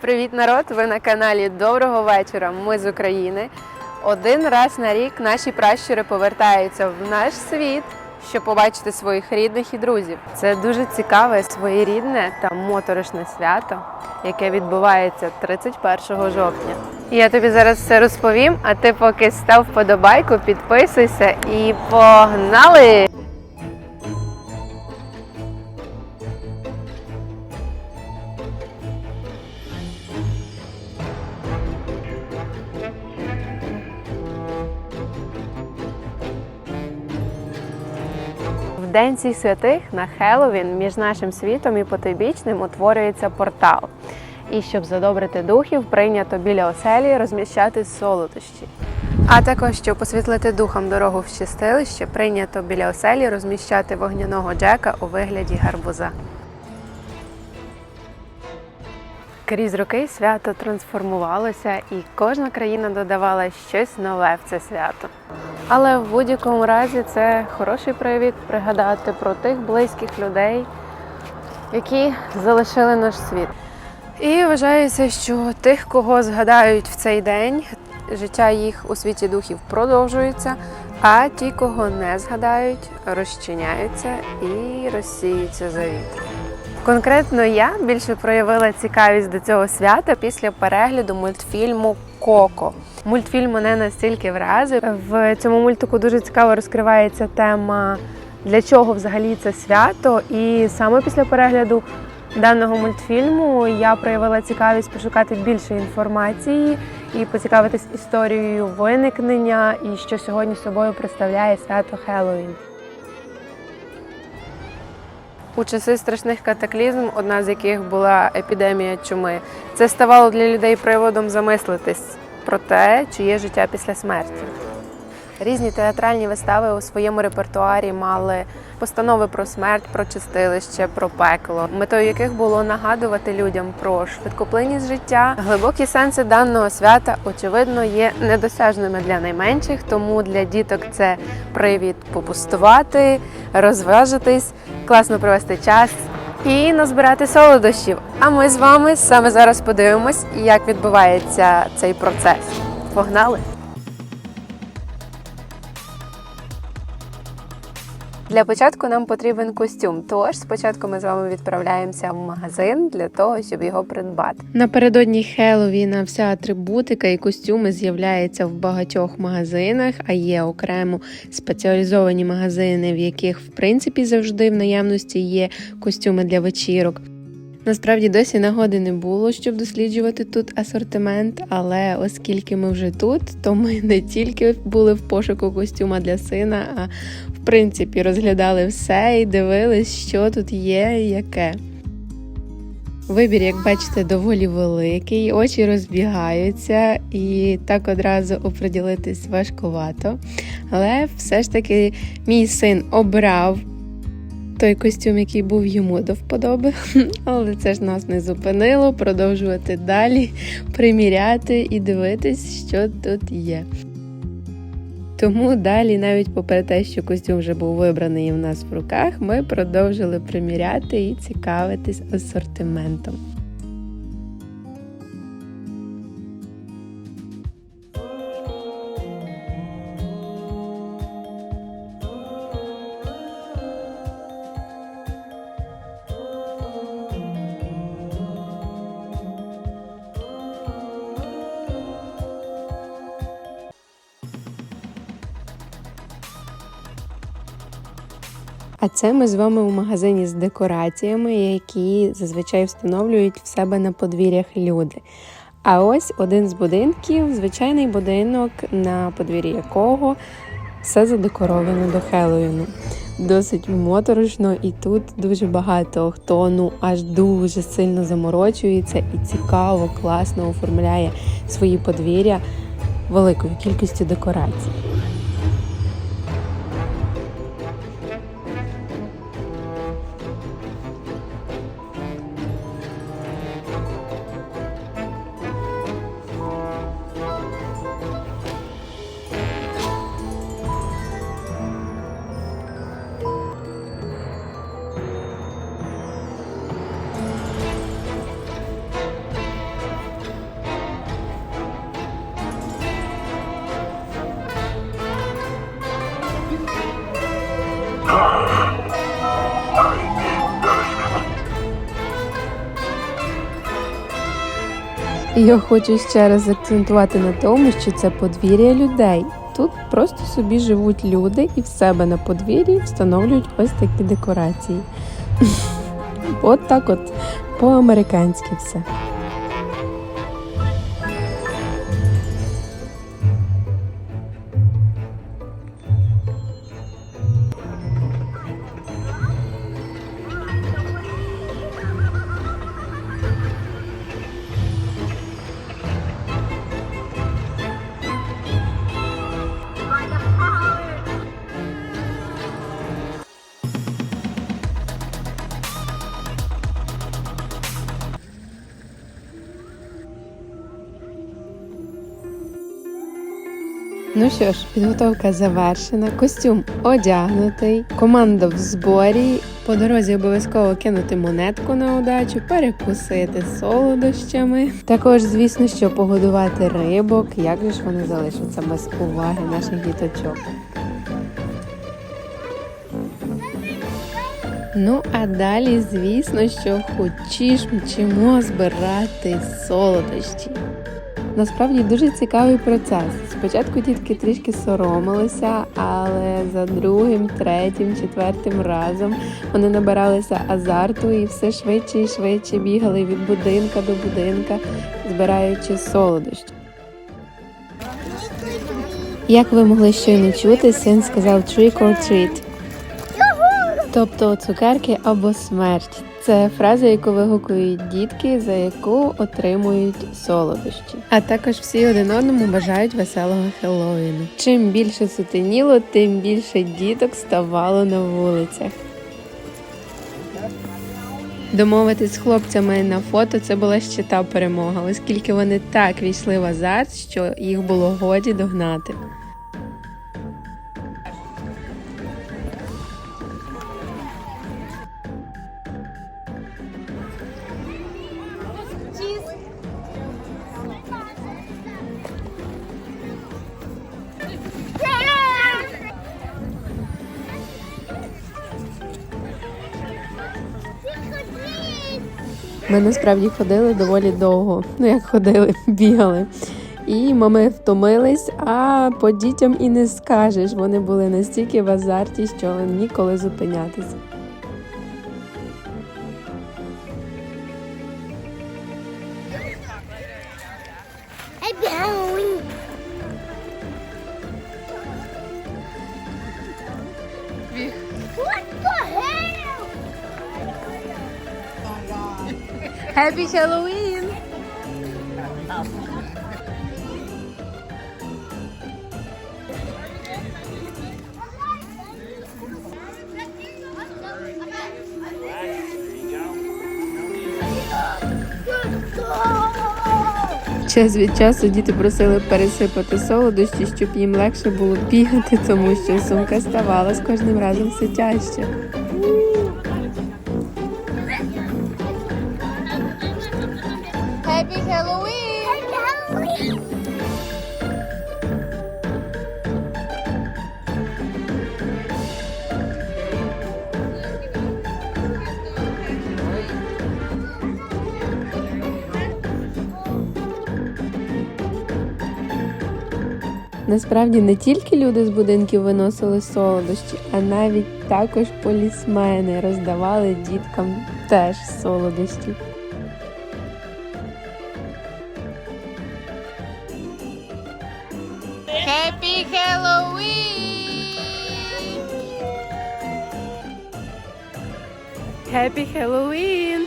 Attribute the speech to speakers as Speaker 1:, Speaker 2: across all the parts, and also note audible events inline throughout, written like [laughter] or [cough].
Speaker 1: Привіт, народ! Ви на каналі Доброго вечора. Ми з України. Один раз на рік наші пращури повертаються в наш світ, щоб побачити своїх рідних і друзів. Це дуже цікаве, своєрідне та моторошне свято, яке відбувається 31 жовтня. Я тобі зараз все розповім, а ти поки став вподобайку, підписуйся і погнали! День цих святих на Хеллоуін між нашим світом і потойбічним утворюється портал. І щоб задобрити духів, прийнято біля оселі розміщати солодощі. А також, щоб освітлити духам дорогу в чистилище, прийнято біля оселі розміщати вогняного джека у вигляді гарбуза. Крізь роки свято трансформувалося, і кожна країна додавала щось нове в це свято. Але в будь-якому разі це хороший привід пригадати про тих близьких людей, які залишили наш світ. І вважається, що тих, кого згадають в цей день, життя їх у світі духів продовжується, а ті, кого не згадають, розчиняються і розсіються за вітром. Конкретно я більше проявила цікавість до цього свята після перегляду мультфільму Коко. Мультфільм мене настільки вразив. В цьому мультику дуже цікаво розкривається тема, для чого взагалі це свято. І саме після перегляду даного мультфільму я проявила цікавість пошукати більше інформації і поцікавитись історією виникнення і що сьогодні собою представляє свято Хеллоуін. У часи страшних катаклізм, одна з яких була епідемія чуми, це ставало для людей приводом замислитись про те, чи є життя після смерті. Різні театральні вистави у своєму репертуарі мали постанови про смерть, про чистилище, про пекло, метою яких було нагадувати людям про швидкоплинність життя. Глибокі сенси даного свята, очевидно, є недосяжними для найменших, тому для діток це привід попустувати, розважитись, класно провести час і назбирати солодощів. А ми з вами саме зараз подивимось, як відбувається цей процес. Погнали! Для початку нам потрібен костюм. Тож спочатку ми з вами відправляємося в магазин для того, щоб його придбати. Напередодні Хеллоуіна вся атрибутика і костюми з'являється в багатьох магазинах, а є окремо спеціалізовані магазини, в яких в принципі завжди в наявності є костюми для вечірок. Насправді досі нагоди не було, щоб досліджувати тут асортимент, але оскільки ми вже тут, то ми не тільки були в пошуку костюма для сина, а в принципі розглядали все і дивились, що тут є і яке. Вибір, як бачите, доволі великий, очі розбігаються, і так одразу оприділитись важкувато. Але все ж таки мій син обрав той костюм, який був йому до вподоби. [laughs] Але це ж нас не зупинило продовжувати далі приміряти і дивитись, що тут є. Тому далі, навіть попри те, що костюм вже був вибраний і в нас в руках, ми продовжили приміряти і цікавитись асортиментом. А це ми з вами у магазині з декораціями, які зазвичай встановлюють в себе на подвір'ях люди. А ось один з будинків, звичайний будинок, на подвір'ї якого все задекоровано до Хеллоуіну. Досить моторошно, і тут дуже багато хто ну аж дуже сильно заморочується і цікаво, класно оформляє свої подвір'я великою кількістю декорацій. Я хочу ще раз акцентувати на тому, що це подвір'я людей. Тут просто собі живуть люди і в себе на подвір'ї встановлюють ось такі декорації. [laughs] От так от по-американськи все. Ну що ж, підготовка завершена, костюм одягнутий, команда в зборі. По дорозі обов'язково кинути монетку на удачу, перекусити солодощами. Також, звісно, що погодувати рибок. Як же ж вони залишаться без уваги наших діточок? Ну, а далі, звісно, що хочеш мчимо збирати солодощі. Насправді дуже цікавий процес. Спочатку дітки трішки соромилися, але за другим, третім, четвертим разом вони набиралися азарту і все швидше і швидше бігали від будинка до будинка, збираючи солодощі. Як ви могли щойно чути, син сказав trick or treat. Тобто цукерки або смерть. Це фраза, яку вигукують дітки, за яку отримують солодощі. А також всі один одному бажають веселого Хеллоуіну. Чим більше сутеніло, тим більше діток ставало на вулицях. Домовитись з хлопцями на фото це була ще та перемога, оскільки вони так війшли в азарт, що їх було годі догнати. Ми насправді ходили доволі довго. Ну як ходили, [laughs] бігали. І ми втомились, а по дітям і не скажеш. Вони були настільки в азарті, що ніколи зупинятися. Happy Halloween! Час від часу діти просили пересипати солодощі, щоб їм легше було бігати, тому що сумка ставала з кожним разом все тяжче.
Speaker 2: Happy Halloween. Happy Halloween.
Speaker 1: Насправді не тільки люди з будинків виносили солодощі, а навіть також полісмени роздавали діткам теж солодощі.
Speaker 2: Happy Halloween.
Speaker 1: Happy Halloween!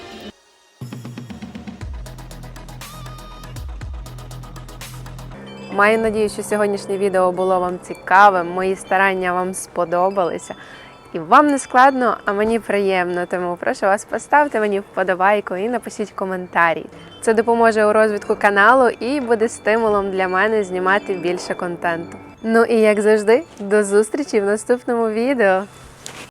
Speaker 1: Маю надію, що сьогоднішнє відео було вам цікавим. Мої старання вам сподобалися. І вам не складно, а мені приємно. Тому прошу вас поставте мені вподобайку і напишіть коментарі. Це допоможе у розвитку каналу і буде стимулом для мене знімати більше контенту. Ну і як завжди, до зустрічі в наступному відео.